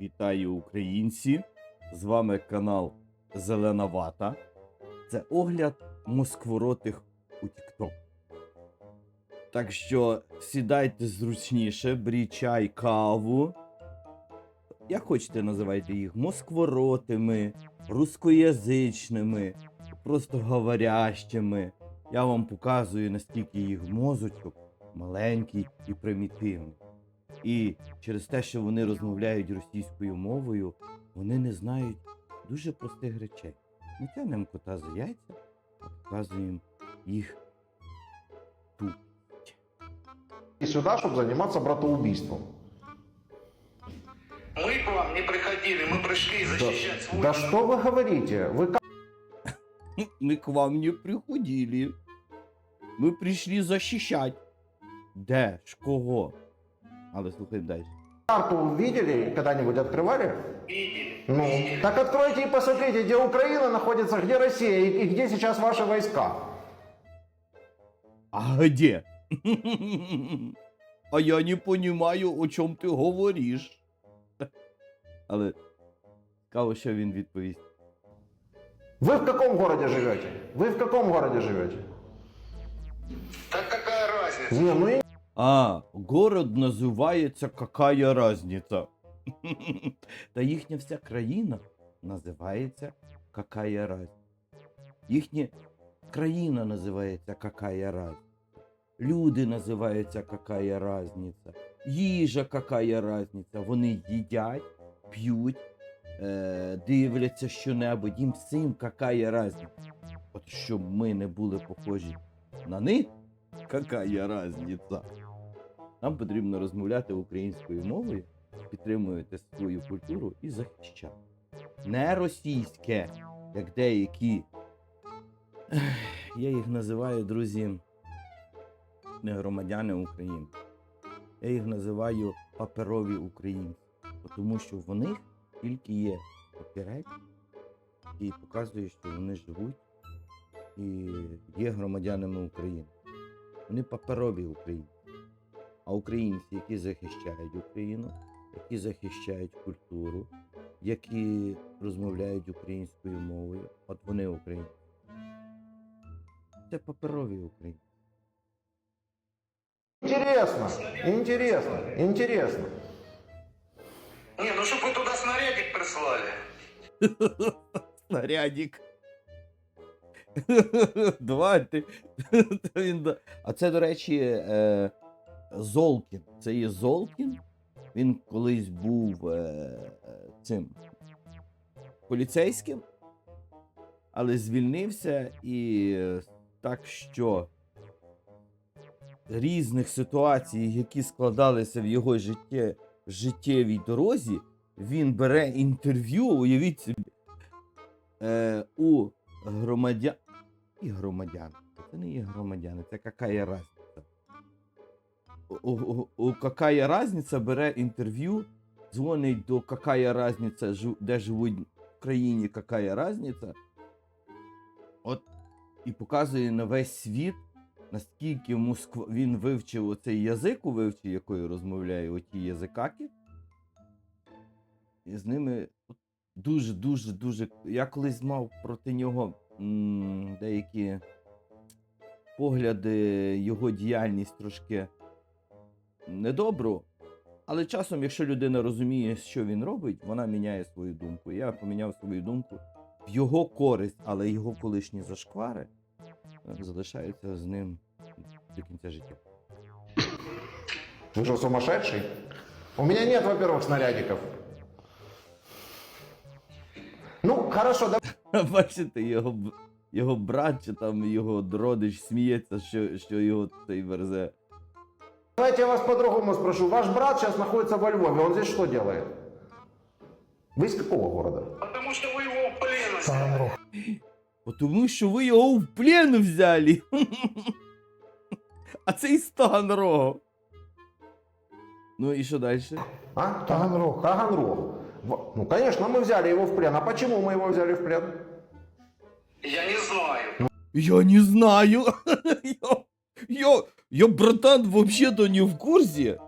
Вітаю українці! З вами канал Зелена Вата. Це огляд москворотих у TikTok. Так що сідайте зручніше, беріть чай, каву. Як хочете, називайте їх москворотими, рускоязичними, просто говорящими. Я вам показую, наскільки їх мозочок маленький і примітивний. І через те, що вони розмовляють російською мовою, вони не знають дуже простих речей. Не тянемо кота за яйця, а показуємо їх тут. и сюда, чтобы заниматься братоубийством. Мы к вам не приходили, мы пришли защищать свой Да что вы говорите? Вы как Мы к вам не приходили. Ми прийшли захищати. Де ж кого? Але слухай далі. карту видели, когда-нибудь открывали? видели. Ну, видели. так откройте и посмотрите, где Украина находится, где Россия и, и где сейчас ваши войска. А где? А я не понимаю, о чому ти говориш. Але цікаво, що він відповість. Вы в каком городе живете? Вы в каком городе живете? Так какая разница? Не, ну я А, город називається Какая разниця. Та їхня вся країна називається Какая разниця. Їхня країна називається Какая разниця. Люди називаються Какая разниця. Їжа Какая разниця. Вони їдять, п'ють, е, дивляться щонебудь. Їм всім Какая разниця. От щоб ми не були похожі на них, Какая разниця? Нам потрібно розмовляти українською мовою, підтримувати свою культуру і захищати. Не російське, як деякі. Я їх називаю, друзі, не громадяни України. Я їх називаю паперові українці. Тому що в них тільки є папірець, і показує, що вони живуть і є громадянами України. Вони паперові українці. А українці, які захищають Україну, які захищають культуру, які розмовляють українською мовою, от вони українці. Це паперові українці. интересно, интересно, интересно. Не, ну чтобы вы туда снарядик прислали. Снарядик. Він да- А це, до речі, е, Золкін. Це є Золкін. Він колись був е, цим поліцейським, але звільнився і е, так що різних ситуацій, які складалися в його житті, життєвій дорозі, він бере інтерв'ю, уявіть собі, е, у громадян. І громадян. Це не є громадяни, це какая разниця. У, у, какая разниця бере інтерв'ю, дзвонить до какая разниця, де живуть в країні, какая разниця. От і показує на весь світ, наскільки Москва він вивчив оцей язик, вивчив, якою розмовляє оті язикаки. І з ними дуже, дуже. Я колись мав проти нього деякі погляди, його діяльність трошки недобру. Але часом, якщо людина розуміє, що він робить, вона міняє свою думку. Я поміняв свою думку в його користь, але його колишні зашквари е, залишаються з ним до кінця життя. Вы что, сумасшедший? У меня нет, во-первых, снарядиков. Ну, хорошо, да. Бачите, його, його брат чи там його родич сміється, що, що його цей верзе. Давайте я вас по-другому спрошу. Ваш брат сейчас находится во Львове, он здесь что делает? Вы из какого города? Потому что вы его в плен взяли. Бо Тому що ви його в плен взяли. А це і Таганрог. Ну і що далі? А? Таганрог. Таганрог. В- Ну, конечно, мы взяли его в плен. А почему мы его взяли в плен? Я не знаю. Я не знаю. Я, я, я братан, вообще-то не в курсі.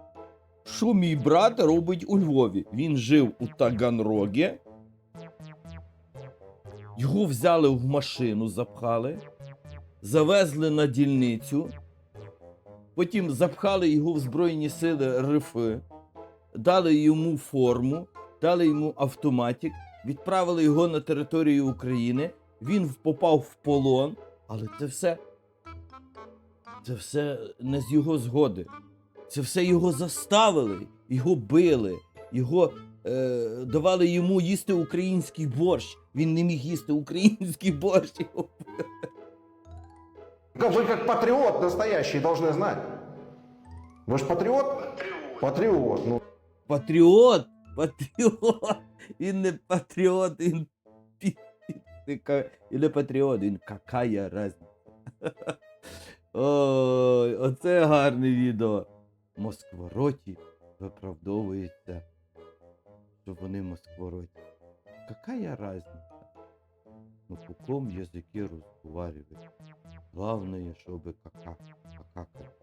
що мій брат робить у Львові. Він жив у Таганрогі. Його взяли в машину, запхали, завезли на дільницю, потім запхали його в Збройні сили РФ, дали йому форму, дали йому автоматик, відправили його на територію України. Він попав в полон, але це все. Це все не з його згоди. Це все його заставили, його били, його е, давали йому їсти український борщ. Він не міг їсти український борщ. Його Вы как патриот настоящий должны знать. Вы же патриот? Патриот. Патриот. Ну, Патріот! Патріот! Він не патріот, він пі... ти ка- І не патріот, він какая разниця. Ой, оце гарне відео. Москвороті виправдовується, що вони москвороті. Какая разница? Ну каком языке разговаривать? Главное, чтобы кака какакать.